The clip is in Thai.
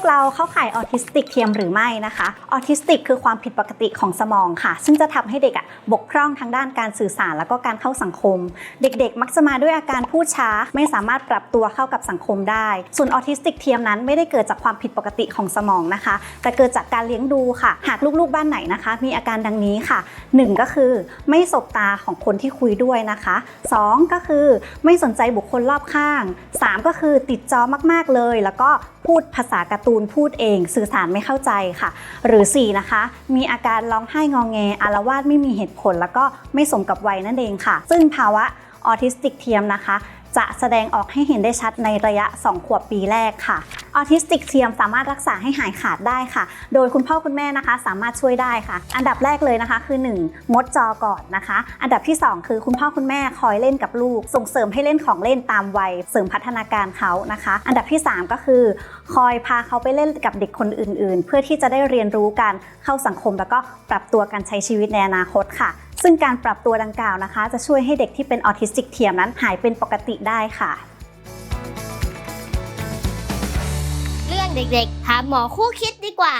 กเราเข้าข่ายออทิสติกเทียมหรือไม่นะคะออทิสติกคือความผิดปกติของสมองค่ะ ซึ่งจะทำให้เด็กอะบกพร่องทางด้านการสื่อสารแล้วก็การเข้าสังคม เด็กๆ มักจะมาด้วยอาการพูดช้า ไม่สามารถปรับตัวเข้ากับสังคมได้ ส่วนออทิสติกเทียมนั้นไม่ได้เกิดจากความผิดปกติของสมองนะคะ แต่เกิดจากการเลี้ยงดูค่ะ หากลูกๆบ้านไหนนะคะ มีอาการดังนี้ค่ะ 1 ก็คือไม่สบตาของคนที่คุยด้วยนะคะ 2 ก็คือไม่สนใจบุคคลรอบข้าง 3 ก็คือติดจอมากๆเลย แล้วก็พูดภาษาการ์ตูนพูดเอง สื่อสารไม่เข้าใจค่ะ หรือ 4 นะคะ มีอาการร้องไห้งองแงอารวาสไม่มีเหตุผล แล้วก็ไม่สมกับวัยนั่นเองค่ะ ซึ่งภาวะออทิสติกเทียมนะคะ จะแสดงออกให้เห็นได้ชัดในระยะ 2 ขวบปีแรกค่ะออทิสติกเทียมสามารถรักษาให้หายขาดได้ค่ะ โดยคุณพ่อคุณแม่นะคะ สามารถช่วยได้ค่ะ อันดับแรกเลยนะคะ คือ 1 งดจอก่อนนะคะ อันดับที่ 2 คือคุณพ่อคุณแม่คอยเล่นกับลูก ส่งเสริมให้เล่นของเล่นตามวัยเสริมพัฒนาการเขานะคะ อันดับที่ 3 ก็คือ คอยพาเขาไปเล่นกับเด็กคนอื่น ๆ เพื่อที่จะได้เรียนรู้การเข้าสังคมแล้วก็ปรับตัวการใช้ชีวิตในอนาคตค่ะ ซึ่งการปรับตัวดังกล่าวนะคะ จะช่วยให้เด็กที่เป็นออทิสติกเทียมนั้นหายเป็นปกติได้ค่ะ เรื่องเด็กๆถามหมอคู่คิดดีกว่า